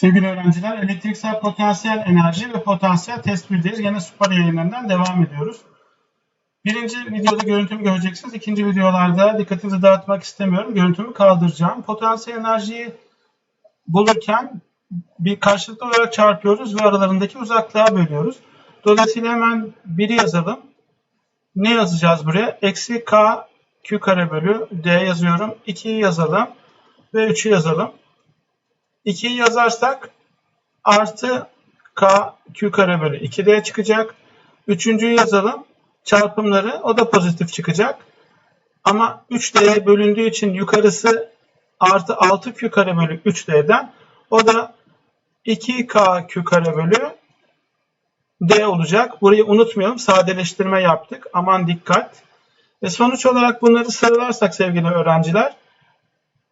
Sevgili öğrenciler, elektriksel potansiyel enerji ve potansiyel tespitdeyiz. Yine Supar yayınlarından devam ediyoruz. Birinci videoda görüntümü göreceksiniz. İkinci videolarda dikkatinizi dağıtmak istemiyorum. Görüntümü kaldıracağım. Potansiyel enerjiyi bulurken bir karşılıklı olarak çarpıyoruz ve aralarındaki uzaklığa bölüyoruz. Dolayısıyla hemen biri yazalım. Ne yazacağız buraya? Eksi k q kare bölü d yazıyorum. 2'yi yazalım ve 3'ü yazalım. 2'yi yazarsak artı k q kare bölü 2d çıkacak. Üçüncüyü yazalım. Çarpımları o da pozitif çıkacak. Ama 3d'ye bölündüğü için yukarısı artı 6q kare bölü 3d'den o da 2k q kare bölü d olacak. Burayı unutmayalım. Sadeleştirme yaptık. Aman dikkat. Ve sonuç olarak bunları sıralarsak sevgili öğrenciler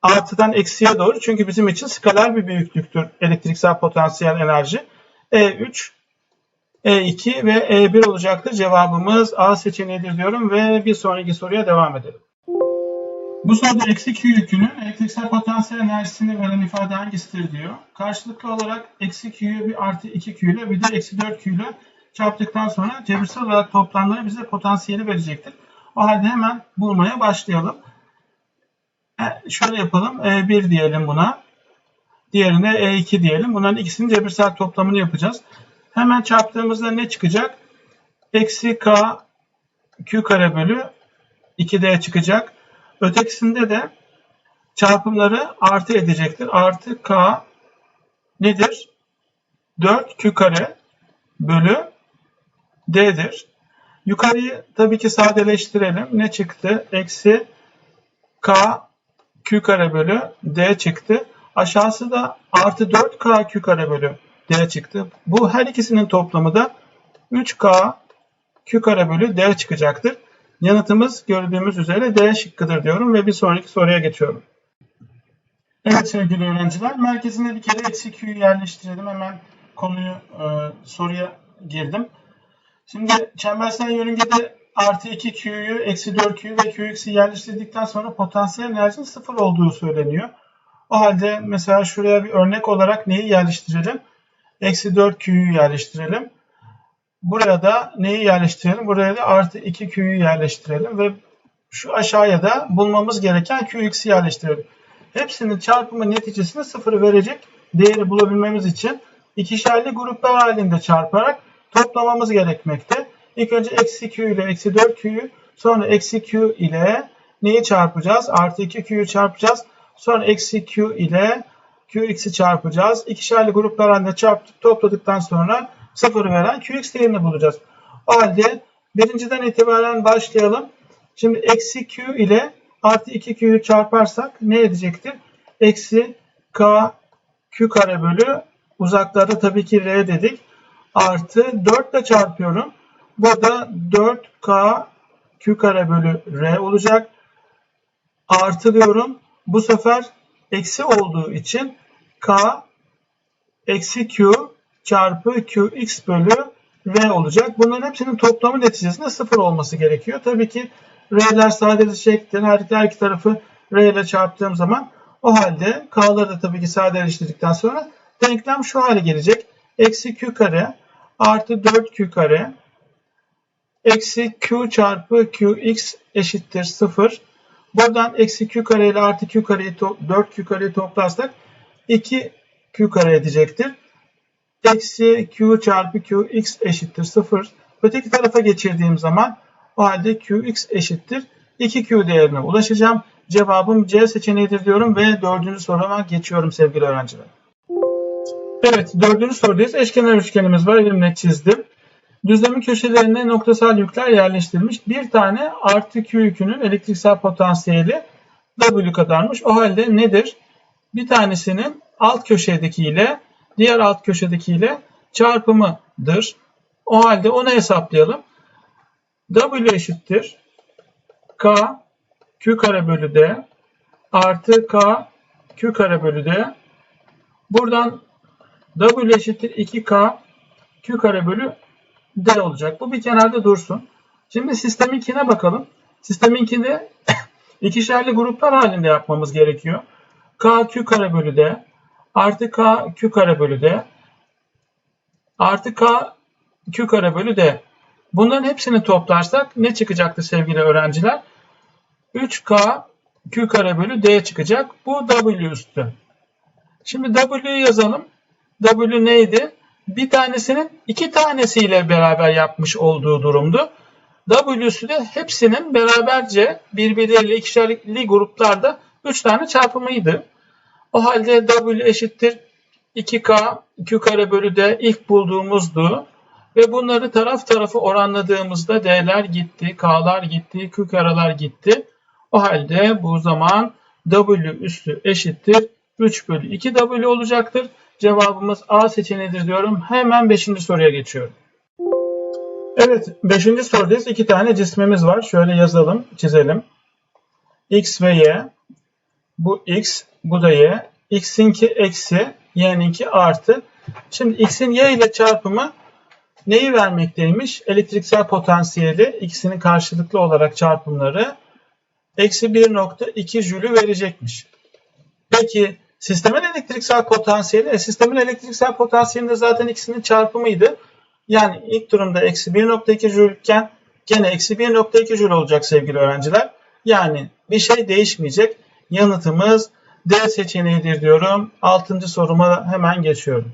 artıdan eksiye doğru çünkü bizim için skaler bir büyüklüktür elektriksel potansiyel enerji. E3, E2 ve E1 olacaktır. Cevabımız A seçeneğidir diyorum ve bir sonraki soruya devam edelim. Bu soruda eksi Q yükünün elektriksel potansiyel enerjisini veren ifade hangisidir diyor. Karşılıklı olarak eksi Q'yu bir artı 2 Q ile bir de eksi 4 Q ile çarptıktan sonra cebirsel olarak toplamları bize potansiyeli verecektir. O halde hemen bulmaya başlayalım. E, şöyle yapalım. E1 diyelim buna. Diğerine E2 diyelim. Bunların ikisinin cebirsel toplamını yapacağız. Hemen çarptığımızda ne çıkacak? Eksi K Q kare bölü 2D çıkacak. Ötekisinde de çarpımları artı edecektir. Artı K nedir? 4 Q kare bölü D'dir. Yukarıyı tabii ki sadeleştirelim. Ne çıktı? Eksi K Q kare bölü D çıktı. Aşağısı da artı 4K Q kare bölü D çıktı. Bu her ikisinin toplamı da 3K Q kare bölü D çıkacaktır. Yanıtımız gördüğümüz üzere D şıkkıdır diyorum ve bir sonraki soruya geçiyorum. Evet sevgili öğrenciler, merkezine bir kere eksi Q'yu yerleştirelim. Hemen konuyu e, soruya girdim. Şimdi çembersel yörüngede artı 2 Q'yu, eksi 4 Q'yu ve Qx'i yerleştirdikten sonra potansiyel enerjinin sıfır olduğu söyleniyor. O halde mesela şuraya bir örnek olarak neyi yerleştirelim? Eksi 4 Q'yu yerleştirelim. Buraya da neyi yerleştirelim? Buraya da artı 2 Q'yu yerleştirelim ve şu aşağıya da bulmamız gereken Qx'i yerleştirelim. Hepsinin çarpımı neticesinde sıfır verecek değeri bulabilmemiz için ikişerli gruplar halinde çarparak toplamamız gerekmekte. İlk önce eksi q ile eksi 4q'yu sonra eksi q ile neyi çarpacağız? Artı 2q'yu çarpacağız. Sonra eksi q ile qx'i çarpacağız. İkişerli gruplar halinde çarptık topladıktan sonra sıfır veren qx değerini bulacağız. O halde birinciden itibaren başlayalım. Şimdi eksi q ile artı 2q'yu çarparsak ne edecektir? Eksi k q kare bölü uzaklarda tabii ki r dedik. Artı 4 ile çarpıyorum. Burada 4K Q kare bölü R olacak. Artılıyorum. Bu sefer eksi olduğu için K eksi Q çarpı QX bölü R olacak. Bunların hepsinin toplamı neticesinde sıfır olması gerekiyor. Tabii ki R'ler sadeleşecektir. Her, her iki tarafı R ile çarptığım zaman o halde K'ları da tabii ki sadeleştirdikten sonra denklem şu hale gelecek. Eksi Q kare artı 4Q kare eksi q çarpı qx eşittir 0. Buradan eksi q kare ile artı q kareyi 4q kareyi toplarsak 2 q kare edecektir. Eksi q çarpı qx eşittir 0. Öteki tarafa geçirdiğim zaman o halde qx eşittir 2q değerine ulaşacağım. Cevabım C seçeneğidir diyorum ve dördüncü soruma geçiyorum sevgili öğrenciler. Evet dördüncü sorudayız. Eşkenar üçgenimiz var. Elimle çizdim. Düzlemin köşelerine noktasal yükler yerleştirilmiş. Bir tane artı Q yükünün elektriksel potansiyeli W kadarmış. O halde nedir? Bir tanesinin alt köşedeki ile diğer alt köşedeki ile çarpımıdır. O halde onu hesaplayalım. W eşittir K Q kare bölü D artı K Q kare bölü D. Buradan W eşittir 2K Q kare bölü D olacak. Bu bir kenarda dursun. Şimdi sisteminkine bakalım. Sisteminkini ikişerli gruplar halinde yapmamız gerekiyor. K Q kare bölü D artı K Q kare bölü D artı K Q kare bölü D. Bunların hepsini toplarsak ne çıkacaktı sevgili öğrenciler? 3K Q kare bölü D çıkacak. Bu W üstü. Şimdi W'yu yazalım. W neydi? Bir tanesinin iki tanesiyle beraber yapmış olduğu durumdu. W'su de hepsinin beraberce birbirleriyle ikişerli gruplarda 3 tane çarpımıydı. O halde W eşittir 2K Q kare bölü D ilk bulduğumuzdu. Ve bunları taraf tarafı oranladığımızda D'ler gitti, K'lar gitti, Q kareler gitti. O halde bu zaman W üstü eşittir 3 bölü 2 W olacaktır. Cevabımız A seçeneğidir diyorum. Hemen 5. soruya geçiyorum. Evet 5. sorudayız. İki tane cismimiz var. Şöyle yazalım, çizelim. X ve Y. Bu X, bu da Y. X'inki eksi, Y'ninki artı. Şimdi X'in Y ile çarpımı neyi vermekteymiş? Elektriksel potansiyeli ikisinin karşılıklı olarak çarpımları eksi 1.2 jülü verecekmiş. Peki sistemin elektriksel potansiyeli, e, sistemin elektriksel potansiyelinde zaten ikisinin çarpımıydı. Yani ilk durumda eksi 1.2 jülken gene eksi 1.2 jül olacak sevgili öğrenciler. Yani bir şey değişmeyecek. Yanıtımız D seçeneğidir diyorum. Altıncı soruma hemen geçiyorum.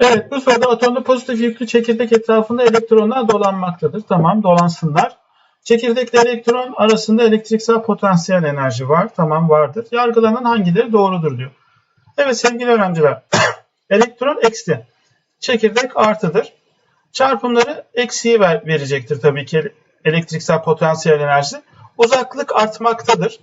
Evet bu soruda atomda pozitif yüklü çekirdek etrafında elektronlar dolanmaktadır. Tamam dolansınlar. Çekirdekle elektron arasında elektriksel potansiyel enerji var. Tamam vardır. Yargılanan hangileri doğrudur diyor. Evet sevgili öğrenciler. elektron eksi. Çekirdek artıdır. Çarpımları eksiği ver, verecektir tabii ki elektriksel potansiyel enerji. Uzaklık artmaktadır.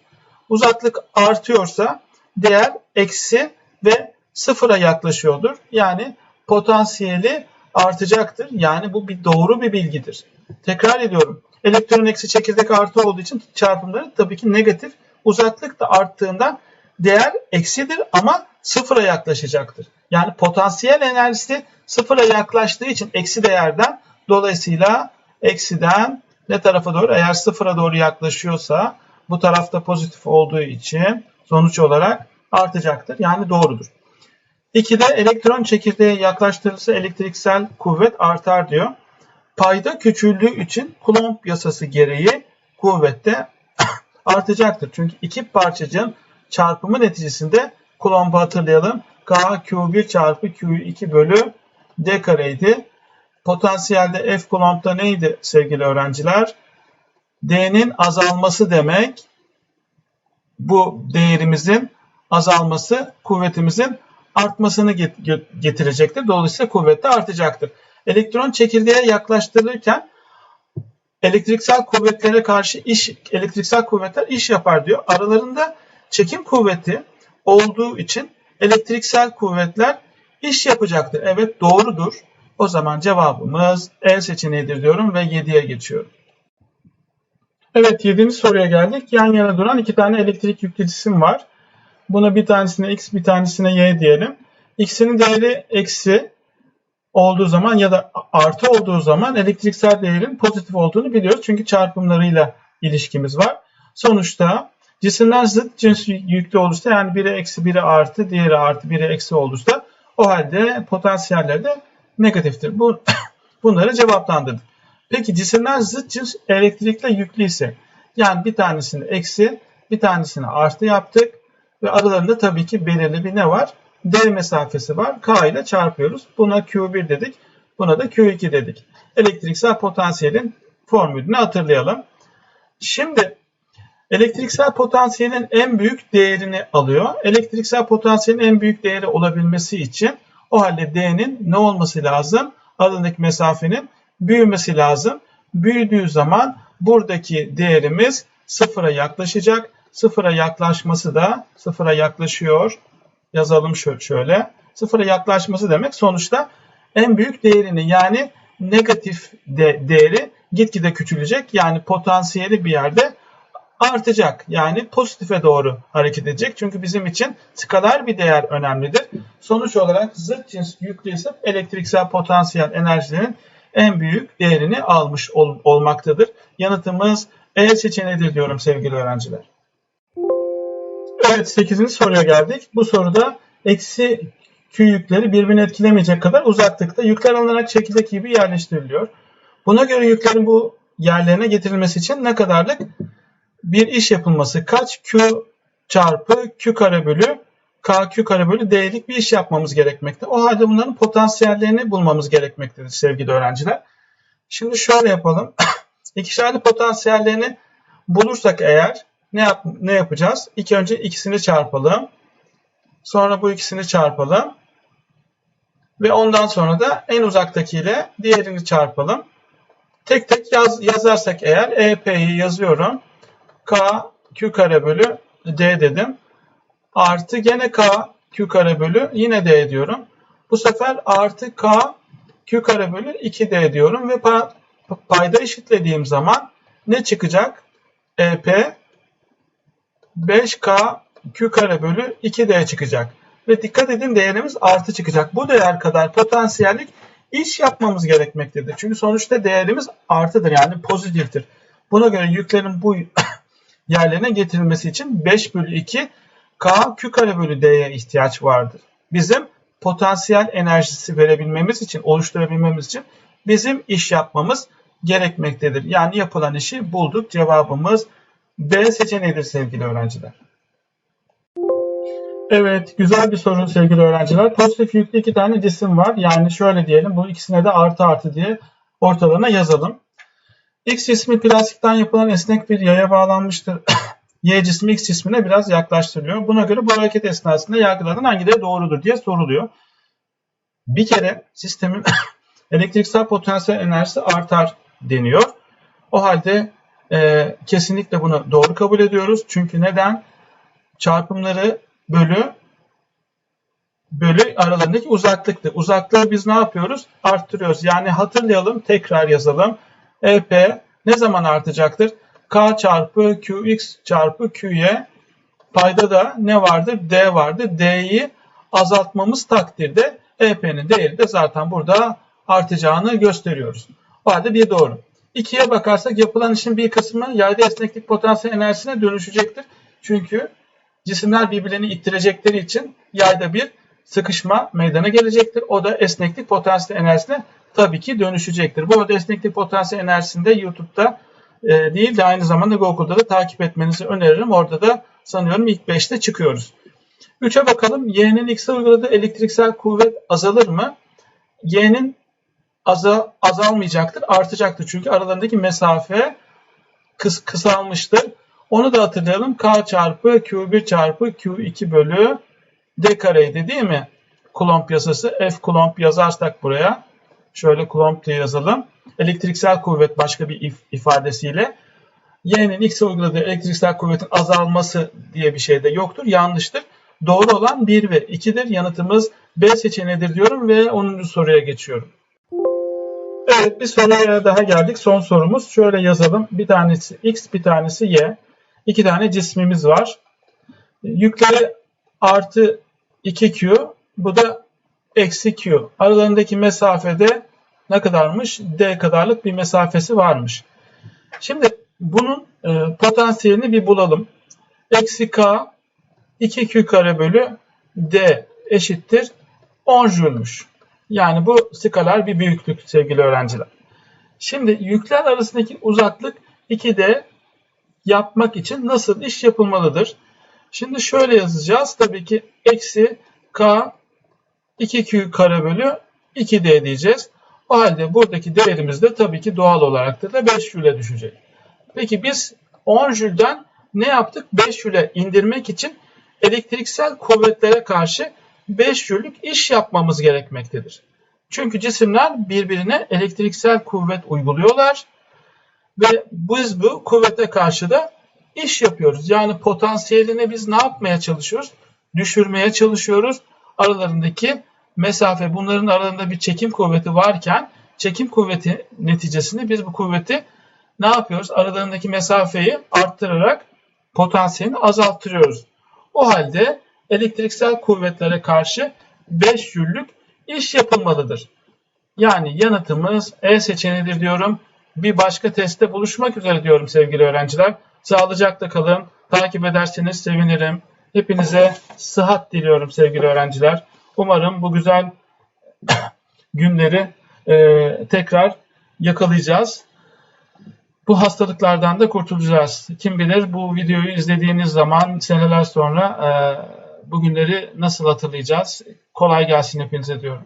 Uzaklık artıyorsa değer eksi ve sıfıra yaklaşıyordur. Yani potansiyeli artacaktır. Yani bu bir doğru bir bilgidir. Tekrar ediyorum. Elektron eksi çekirdek artı olduğu için çarpımları tabii ki negatif. Uzaklık da arttığında değer eksidir ama sıfıra yaklaşacaktır. Yani potansiyel enerjisi sıfıra yaklaştığı için eksi değerden dolayısıyla eksiden ne tarafa doğru eğer sıfıra doğru yaklaşıyorsa bu tarafta pozitif olduğu için sonuç olarak artacaktır. Yani doğrudur. 2'de elektron çekirdeğe yaklaştırılırsa elektriksel kuvvet artar diyor. Payda küçüldüğü için Coulomb yasası gereği kuvvette artacaktır. Çünkü iki parçacığın çarpımı neticesinde Coulomb'u hatırlayalım. K Q1 çarpı Q2 bölü D kareydi. Potansiyelde F Coulomb'da neydi sevgili öğrenciler? D'nin azalması demek bu değerimizin azalması kuvvetimizin artmasını getirecektir. Dolayısıyla kuvvet artacaktır. Elektron çekirdeğe yaklaştırılırken elektriksel kuvvetlere karşı iş, elektriksel kuvvetler iş yapar diyor. Aralarında çekim kuvveti olduğu için elektriksel kuvvetler iş yapacaktır. Evet doğrudur. O zaman cevabımız E seçeneğidir diyorum ve 7'ye geçiyorum. Evet 7. soruya geldik. Yan yana duran iki tane elektrik yüklü cisim var. Buna bir tanesine x bir tanesine y diyelim. X'inin değeri eksi olduğu zaman ya da artı olduğu zaman elektriksel değerin pozitif olduğunu biliyoruz. Çünkü çarpımlarıyla ilişkimiz var. Sonuçta cisimler zıt cins yüklü olursa yani biri eksi biri artı diğeri artı biri eksi olursa o halde potansiyeller de negatiftir. Bu, bunları cevaplandırdık. Peki cisimler zıt cins elektrikle yüklü ise yani bir tanesini eksi bir tanesini artı yaptık ve aralarında tabii ki belirli bir ne var? D mesafesi var. K ile çarpıyoruz. Buna Q1 dedik. Buna da Q2 dedik. Elektriksel potansiyelin formülünü hatırlayalım. Şimdi elektriksel potansiyelin en büyük değerini alıyor. Elektriksel potansiyelin en büyük değeri olabilmesi için o halde D'nin ne olması lazım? Aradaki mesafenin büyümesi lazım. Büyüdüğü zaman buradaki değerimiz sıfıra yaklaşacak. Sıfıra yaklaşması da sıfıra yaklaşıyor. Yazalım şöyle. Sıfıra yaklaşması demek sonuçta en büyük değerini yani negatif de değeri gitgide küçülecek. Yani potansiyeli bir yerde artacak. Yani pozitife doğru hareket edecek. Çünkü bizim için skalar bir değer önemlidir. Sonuç olarak zıt cins yüklü ise elektriksel potansiyel enerjinin en büyük değerini almış ol, olmaktadır. Yanıtımız E seçeneğidir diyorum sevgili öğrenciler. Evet 8. soruya geldik. Bu soruda eksi Q yükleri birbirini etkilemeyecek kadar uzaklıkta yükler alınarak şekildeki gibi yerleştiriliyor. Buna göre yüklerin bu yerlerine getirilmesi için ne kadarlık bir iş yapılması kaç Q çarpı Q kare bölü K Q kare bölü D'lik bir iş yapmamız gerekmekte. O halde bunların potansiyellerini bulmamız gerekmektedir sevgili öğrenciler. Şimdi şöyle yapalım. İkişerli potansiyellerini bulursak eğer ne, yap ne yapacağız? İlk önce ikisini çarpalım. Sonra bu ikisini çarpalım. Ve ondan sonra da en uzaktakiyle diğerini çarpalım. Tek tek yaz, yazarsak eğer EP'yi yazıyorum. K Q kare bölü D dedim. Artı gene K Q kare bölü yine D diyorum. Bu sefer artı K Q kare bölü 2D diyorum ve payda eşitlediğim zaman ne çıkacak? EP 5K Q kare bölü 2D çıkacak. Ve dikkat edin değerimiz artı çıkacak. Bu değer kadar potansiyellik iş yapmamız gerekmektedir. Çünkü sonuçta değerimiz artıdır yani pozitiftir. Buna göre yüklerin bu yerlerine getirilmesi için 5 bölü 2 K Q kare bölü D'ye ihtiyaç vardır. Bizim potansiyel enerjisi verebilmemiz için, oluşturabilmemiz için bizim iş yapmamız gerekmektedir. Yani yapılan işi bulduk. Cevabımız B seçeneğidir sevgili öğrenciler. Evet, güzel bir soru sevgili öğrenciler. Pozitif yüklü iki tane cisim var. Yani şöyle diyelim, bu ikisine de artı artı diye ortalarına yazalım. X cismi plastikten yapılan esnek bir yaya bağlanmıştır. y cismi X cismine biraz yaklaştırılıyor. Buna göre bu hareket esnasında yargılardan hangileri doğrudur diye soruluyor. Bir kere sistemin elektriksel potansiyel enerjisi artar deniyor. O halde e, kesinlikle bunu doğru kabul ediyoruz. Çünkü neden? Çarpımları bölü bölü aralarındaki uzaklıktı. Uzaklığı biz ne yapıyoruz? Arttırıyoruz. Yani hatırlayalım, tekrar yazalım. EP ne zaman artacaktır? K çarpı Qx çarpı Qy payda da ne vardır? D vardır. D'yi azaltmamız takdirde EP'nin değeri de zaten burada artacağını gösteriyoruz. O halde bir doğru. İkiye bakarsak yapılan işin bir kısmı yayda esneklik potansiyel enerjisine dönüşecektir. Çünkü cisimler birbirlerini ittirecekleri için yayda bir sıkışma meydana gelecektir. O da esneklik potansiyel enerjisine tabii ki dönüşecektir. Bu arada esneklik potansiyel enerjisini de YouTube'da e, değil de aynı zamanda Google'da da takip etmenizi öneririm. Orada da sanıyorum ilk 5'te çıkıyoruz. 3'e bakalım. Y'nin X'e uyguladığı elektriksel kuvvet azalır mı? Y'nin aza, azalmayacaktır, artacaktır. Çünkü aralarındaki mesafe kıs, kısalmıştır. Onu da hatırlayalım. K çarpı Q1 çarpı Q2 bölü D kareydi değil mi? Coulomb yasası. F Coulomb yazarsak buraya. Şöyle Coulomb diye yazalım. Elektriksel kuvvet başka bir if ifadesiyle. Y'nin X'e uyguladığı elektriksel kuvvetin azalması diye bir şey de yoktur. Yanlıştır. Doğru olan 1 ve 2'dir. Yanıtımız B seçeneğidir diyorum ve 10. soruya geçiyorum. Evet bir soruya daha geldik. Son sorumuz. Şöyle yazalım. Bir tanesi X, bir tanesi Y. İki tane cismimiz var. Yükleri artı 2Q. Bu da eksi Q. Aralarındaki mesafede ne kadarmış? D kadarlık bir mesafesi varmış. Şimdi bunun e, potansiyelini bir bulalım. Eksi K 2Q kare bölü D eşittir 10 jülmüş. Yani bu skalar bir büyüklük sevgili öğrenciler. Şimdi yükler arasındaki uzaklık 2D yapmak için nasıl iş yapılmalıdır? Şimdi şöyle yazacağız. Tabii ki eksi K 2Q kare bölü 2D diyeceğiz. O halde buradaki değerimiz de tabii ki doğal olarak da 5 jüle düşecek. Peki biz 10 jülden ne yaptık? 5 jüle indirmek için elektriksel kuvvetlere karşı 5 jüllük iş yapmamız gerekmektedir. Çünkü cisimler birbirine elektriksel kuvvet uyguluyorlar ve biz bu kuvvete karşı da iş yapıyoruz. Yani potansiyelini biz ne yapmaya çalışıyoruz? Düşürmeye çalışıyoruz. Aralarındaki mesafe bunların aralarında bir çekim kuvveti varken çekim kuvveti neticesinde biz bu kuvveti ne yapıyoruz? Aralarındaki mesafeyi arttırarak potansiyelini azalttırıyoruz. O halde elektriksel kuvvetlere karşı 5 jüllük iş yapılmalıdır. Yani yanıtımız E seçeneğidir diyorum. Bir başka testte buluşmak üzere diyorum sevgili öğrenciler. Sağlıcakla kalın. Takip ederseniz sevinirim. Hepinize sıhhat diliyorum sevgili öğrenciler. Umarım bu güzel günleri e, tekrar yakalayacağız. Bu hastalıklardan da kurtulacağız. Kim bilir bu videoyu izlediğiniz zaman seneler sonra e, bu günleri nasıl hatırlayacağız? Kolay gelsin hepinize diyorum.